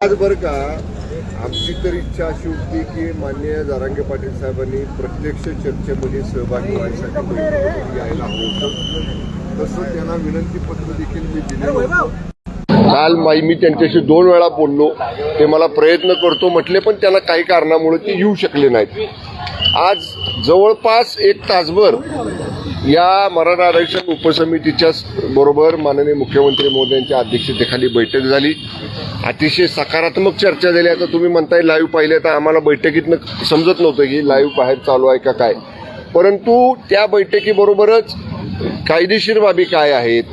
आज बरं का आमची तर इच्छा अशी होती की माननीय जारांगे पाटील साहेबांनी प्रत्यक्ष चर्चेमध्ये सहभागी व्हायसाठी यायला हवं होतं. तसं त्यांना विनंती पत्र देखील मी दिले काल माई मी त्यांच्याशी दोन वेळा बोललो. ते मला प्रयत्न करतो म्हटले पण त्यांना काही कारणामुळे ते येऊ शकले नाहीत. आज जवळपास एक तासभर या मराठा आरक्षण उपसमितीच्या बरोबर माननीय मुख्यमंत्री मोदयांच्या अध्यक्षतेखाली बैठक झाली. अतिशय सकारात्मक चर्चा झाली. आता तुम्ही म्हणताय लाईव्ह पाहिले तर आम्हाला बैठकीतनं समजत नव्हतं की लाईव्ह बाहेर चालू आहे का काय. परंतु त्या बैठकीबरोबरच कायदेशीर बाबी काय आहेत?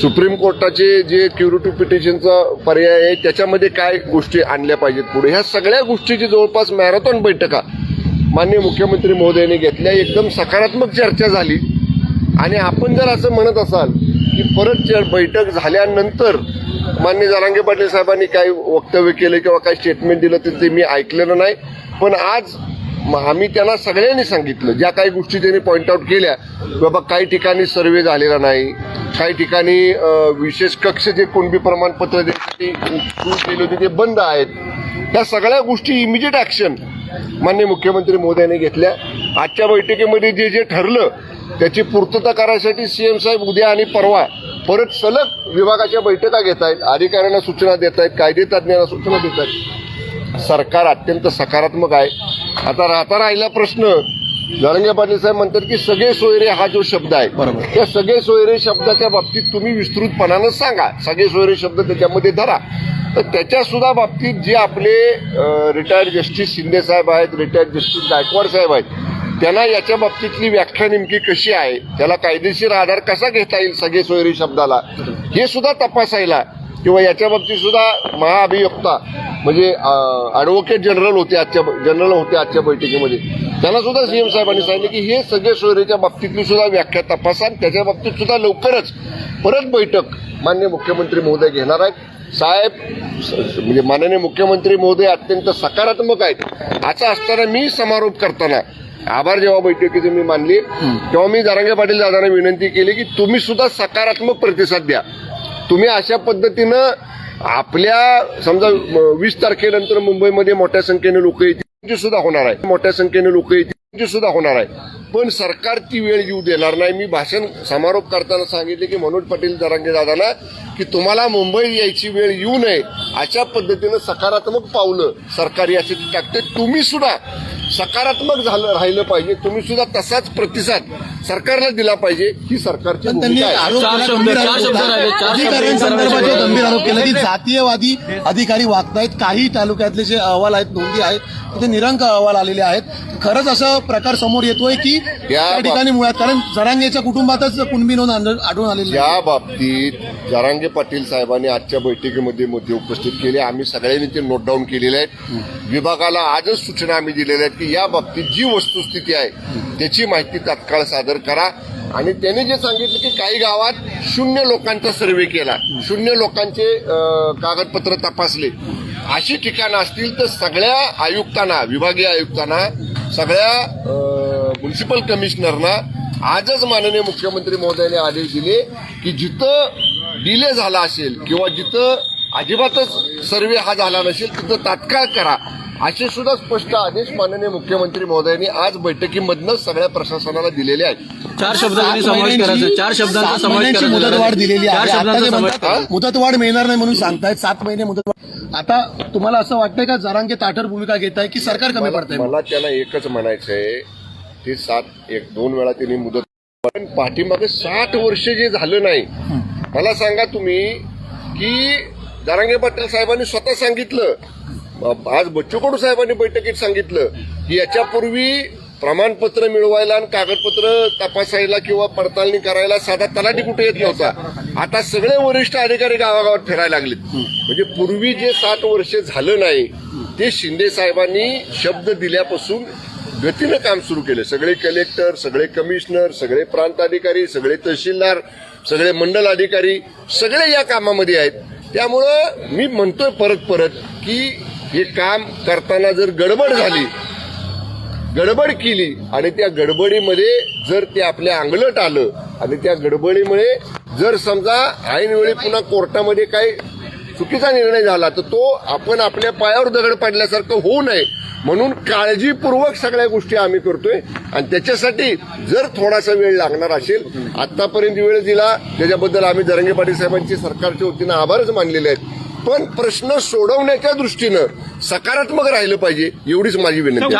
सुप्रीम कोर्टाचे जे क्युरिटिव्ह पिटिशनचा पर्याय आहे त्याच्यामध्ये काय गोष्टी आणल्या पाहिजेत पुढे? ह्या सगळ्या गोष्टीची जवळपास मॅरेथॉन बैठका माननीय मुख्यमंत्री महोदयांनी घेतल्या. एकदम सकारात्मक चर्चा झाली. आणि आपण जर असं म्हणत असाल की परत बैठक झाल्यानंतर माननीय जरांगे पाटील साहेबांनी काही वक्तव्य केलं किंवा काही स्टेटमेंट दिलं तर ते मी ऐकलेलं नाही. पण आज म- आम्ही त्यांना सगळ्यांनी सांगितलं. ज्या काही गोष्टी त्यांनी पॉईंट आऊट केल्या बाबा काही ठिकाणी सर्वे झालेला नाही. काही ठिकाणी विशेष कक्ष जे कुणबी प्रमाणपत्र देण्यासाठी सुरू केले होते ते बंद आहेत. त्या सगळ्या गोष्टी इमिजिएट ॲक्शन माननीय मुख्यमंत्री मोदयांनी घेतल्या. आजच्या बैठकीमध्ये जे जे ठरलं त्याची पूर्तता करायसाठी सीएम साहेब उद्या आणि परवा परत सलग विभागाच्या बैठका घेत आहेत अधिकाऱ्यांना सूचना देत आहेत कायदे तज्ज्ञांना सूचना देत आहेत सरकार अत्यंत सकारात्मक आहे. आता राहता राहिला प्रश्न. जरंगे पाटील साहेब म्हणतात की सगळे सोयरे हा जो शब्द आहे. त्या सगळे सोयरे शब्दाच्या बाबतीत तुम्ही विस्तृतपणानं सांगा. सगळे सोयरे शब्द त्याच्यामध्ये धरा. तर त्याच्या सुद्धा बाबतीत जे आपले रिटायर्ड जस्टिस शिंदे साहेब आहेत रिटायर्ड जस्टिस गायकवाड साहेब आहेत त्यांना याच्या बाबतीतली व्याख्या नेमकी कशी आहे? त्याला कायदेशीर आधार कसा घेता येईल सगळे सोयरी शब्दाला? हे सुद्धा तपासायला किंवा याच्या बाबतीत सुद्धा महाअभियोक्ता म्हणजे ॲडव्होकेट जनरल होते आजच्या जनरल होते आजच्या बैठकीमध्ये. त्यांना सुद्धा सीएम साहेबांनी सांगितलं की हे सगळे सोयरीच्या बाबतीतली सुद्धा व्याख्या तपासा त्याच्या बाबतीत सुद्धा लवकरच परत बैठक माननीय मुख्यमंत्री महोदय घेणार आहेत. साहेब स- म्हणजे माननीय मुख्यमंत्री महोदय अत्यंत सकारात्मक आहेत. असं असताना मी समारोप करताना आभार जेव्हा बैठकीचे मी मानली. तेव्हा मी जरांगे पाटील दादांना विनंती केली की तुम्ही सुद्धा सकारात्मक प्रतिसाद द्या. तुम्ही अशा पद्धतीनं आपल्या समजा वीस तारखेनंतर मुंबईमध्ये मोठ्या संख्येने लोक येतील सुद्धा होणार आहे. मोठ्या संख्येने लोक येतील सुद्धा होणार आहे. पण सरकार ती वेळ येऊ देणार नाही. मी भाषण समारोप करताना सांगितले की मनोज पाटील जरांगे दादांना की तुम्हाला मुंबई यायची वेळ येऊ नये. अशा पद्धतीनं सकारात्मक पावलं सरकार यासाठी टाकते. तुम्ही सुद्धा सकारात्मक झालं राहिलं पाहिजे. तुम्ही सुद्धा तसाच प्रतिसाद सरकारला दिला पाहिजे. ही सरकारची भूमिका आहे. गंभीर चार आरोप शब्द केला. अधिकाऱ्यांसंदर्भात गंभीर आरोप की. जातीयवादी अधिकारी वागतायत. काही तालुक्यातले जे अहवाल आहेत नोंदी आहेत तिथे निरंक अहवाल आलेले आहेत. खरंच असा प्रकार समोर येतोय की त्या ठिकाणी मुळात कारण जरांगेच्या कुटुंबातच कुणबी नोंद आढळ- आढळून आलेली. या बाबतीत जरांगे पाटील साहेबांनी आजच्या बैठकीमध्ये मुद्दे उपस्थित केले. आम्ही सगळ्यांनी ते नोट डाऊन केलेले आहेत. विभागाला आजच सूचना आम्ही दिलेल्या आहेत की या बाबतीत जी वस्तुस्थिती आहे त्याची माहिती तात्काळ सादर करा. आणि त्यांनी जे सांगितलं की काही गावात शून्य लोकांचा सर्वे केला. शून्य लोकांचे कागदपत्र तपासले. अशी ठिकाणं असतील तर सगळ्या आयुक्तांना विभागीय आयुक्तांना सगळ्या म्युन्सिपल कमिशनरना आजच माननीय मुख्यमंत्री महोदयाने आदेश दिले की जिथं डिले झाला असेल किंवा जिथं अजिबातच सर्वे हा झाला नसेल तिथं तात्काळ करा असे सुद्धा स्पष्ट आदेश माननीय मुख्यमंत्री महोदयांनी आज बैठकीमधनं सगळ्या प्रशासनाला दिलेले आहेत. चार शब्द सात त्यांनी समावेश करायचा. चार शब्दांचा समावेश मुदतवाढ दिलेली आहे. मुदतवाढ मिळणार नाही म्हणून सांगतायत. सात महिने मुदतवाढ आता तुम्हाला असं वाटतंय का जरांगे ताठर भूमिका घेत आहे की सरकार कमी पडतंय? मला त्याला एकच म्हणायचं आहे ते सात एक दोन वेळा त्यांनी मुदत पण पाठीमागे साठ वर्ष जे झालं नाही मला सांगा तुम्ही की दारांगे पाटील साहेबांनी स्वतः सांगितलं आज बच्चू कडू साहेबांनी बैठकीत सांगितलं की याच्यापूर्वी प्रमाणपत्र मिळवायला आणि कागदपत्र तपासायला किंवा पडताळणी करायला साधा तलाठी कुठे येत नव्हता. आता सगळे वरिष्ठ अधिकारी गावागावात फिरायला लागलेत. म्हणजे पूर्वी जे साठ वर्ष झालं नाही ते शिंदे साहेबांनी शब्द दिल्यापासून गतीनं काम सुरू केलं. सगळे कलेक्टर सगळे कमिशनर सगळे प्रांत अधिकारी सगळे तहसीलदार सगळे मंडल अधिकारी सगळे या कामामध्ये आहेत. त्यामुळं मी म्हणतोय परत परत की हे काम करताना जर गडबड झाली गडबड केली आणि त्या गडबडीमध्ये जर ते आपल्या अंगलट आलं आणि त्या गडबडीमुळे जर समजा ऐनवेळी पुन्हा कोर्टामध्ये काही चुकीचा निर्णय झाला तर तो आपण आपल्या पायावर दगड पडल्यासारखं होऊ नये. म्हणून काळजीपूर्वक सगळ्या गोष्टी आम्ही करतोय. आणि त्याच्यासाठी जर थोडासा वेळ लागणार असेल आतापर्यंत वेळ दिला त्याच्याबद्दल आम्ही जरंगे पाटील साहेबांचे सरकारच्या वतीनं आभारच मानलेले आहेत. पण प्रश्न सोडवण्याच्या दृष्टीनं सकारात्मक राहिलं पाहिजे एवढीच माझी विनंती